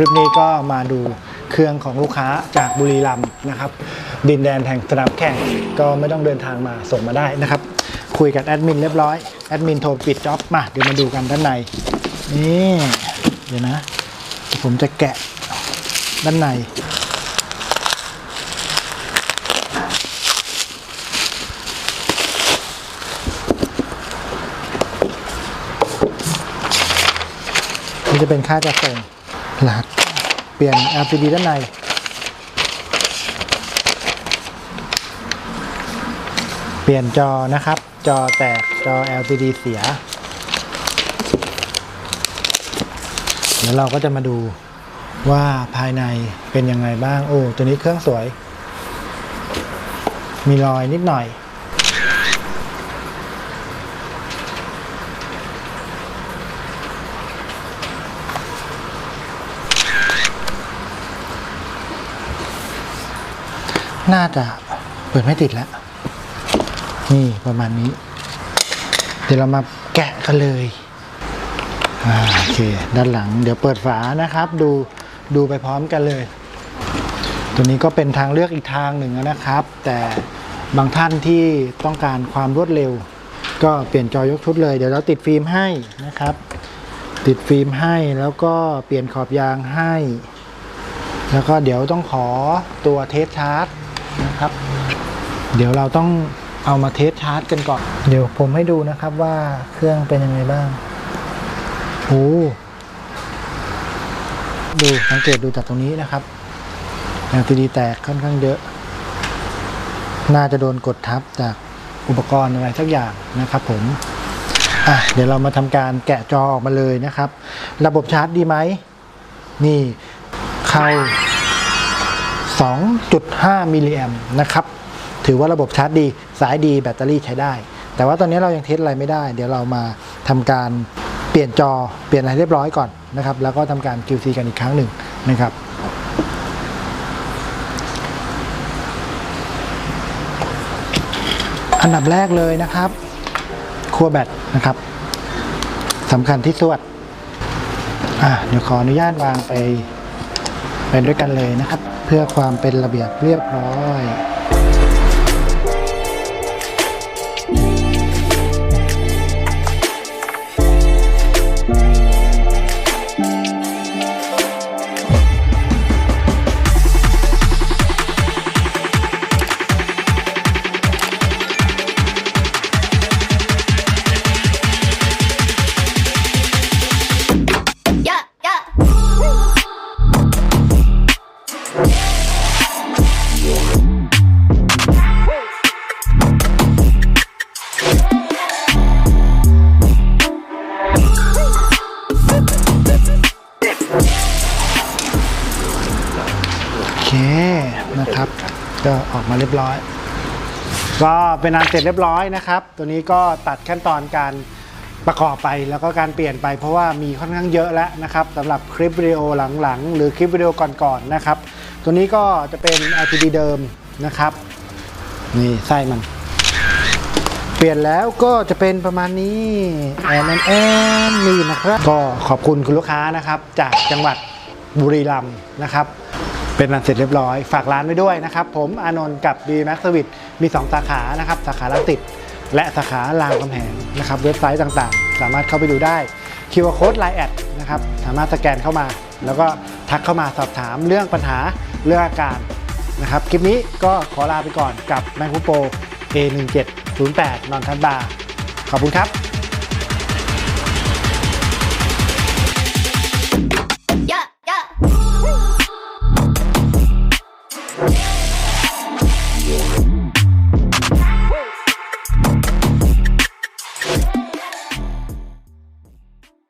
ลิปนี้ก็มาดูเครื่องของลูกค้าจากบุรีรัมย์นะครับ ดินแดนแห่งสนามแข่งก็ไม่ต้องเดินทางมาส่งมาได้นะครับ คุยกับแอดมินเรียบร้อย แอดมินโทรปิดจ็อบมาเดี๋ยวมาดูกันด้านใน นี่เดี๋ยวนะ ผมจะแกะด้านในนี่จะเป็นค่าจัดส่ง รหัสเปลี่ยน LCD ด้านในเปลี่ยนจอนะครับ จอแตกจอ LCD เสีย เดี๋ยวเราก็จะมาดูว่าภายในเป็นยังไงบ้าง โอ้ ตัวนี้เครื่องสวย มีรอยนิดหน่อย น่าจะเปิดไม่ติดแล้ว นี่ประมาณนี้ เดี๋ยวเรามาแกะกันเลยโอเค ด้านหลัง เดี๋ยวเปิดฝานะครับ ดูดูไปพร้อมกันเลย ตัวนี้ก็เป็นทางเลือกอีกทางหนึ่งนะครับ แต่บางท่านที่ต้องการความรวดเร็ว ก็เปลี่ยนจอยกชุดเลย เดี๋ยวเราติดฟิล์มให้นะครับ ติดฟิล์มให้แล้วก็เปลี่ยนขอบยางให้ แล้วก็เดี๋ยวต้องขอตัวเทสชาร์จ นะครับ เดี๋ยวเราต้องเอามาเทสชาร์จกันก่อน เดี๋ยวผมให้ดูนะครับว่าเครื่องเป็นยังไงบ้างโอ้ดูสังเกตดูจากตรงนี้นะครับ LCD แตกค่อนข้างเยอะ น่าจะโดนกดทับจากอุปกรณ์อะไรสักอย่างนะครับผมอะเดี๋ยวเรามาทำการแกะจอออกมาเลยนะครับ ระบบชาร์จดีไหม นี่เข้า 2.5 มิลลิแอมนะครับ ถือว่าระบบชาร์จดี สายดีแบตเตอรี่ใช้ได้ แต่ว่าตอนนี้เรายังเทสอะไรไม่ได้ เดี๋ยวเรามาทำการเปลี่ยนจอเปลี่ยนอะไรเรียบร้อยก่อนนะครับ แล้วก็ทำการ QC กันอีกครั้งหนึ่งนะครับอันดับแรกเลยนะครับคัวแบตนะครับสำคัญที่สุดอะเดี๋ยวขออนุญาตวางไปไปด้วยกันเลยนะครับ เพื่อความเป็นระเบียบเรียบร้อย นะครับ ก็ออกมาเรียบร้อย ก็เป็นอันเสร็จเรียบร้อยนะครับ ตัวนี้ก็ตัดขั้นตอนการประกอบไปแล้วก็การเปลี่ยนไปเพราะว่ามีค่อนข้างเยอะแล้วนะครับสำหรับคลิปวิดีโอหลังๆ หรือคลิปวิดีโอก่อนๆนะครับ ตัวนี้ก็จะเป็น LCD เดิมนะครับนี่ไส้มัน เปลี่ยนแล้วก็จะเป็นประมาณนี้แอนแอนนี่นะครับ ก็ขอบคุณคุณลูกค้านะครับ จากจังหวัดบุรีรัมย์นะครับ เป็นอันเสร็จเรียบร้อย ฝากร้านไว้ด้วยนะครับ ผมอานนท์กับ d m a x Service มี 2 สาขานะครับ สาขาลังสิตและสาขารามคำแหงนะครับ เว็บไซต์ต่างๆ สามารถเข้าไปดูได้ QR Code Line แอดนะครับ สามารถสแกนเข้ามา แล้วก็ทักเข้ามาสอบถามเรื่องปัญหาเรื่องอาการนะครับคลิปนี้ก็ขอลาไปก่อนกับ m a c Pro A1708 นอนทัดบาร์ขอบคุณครับ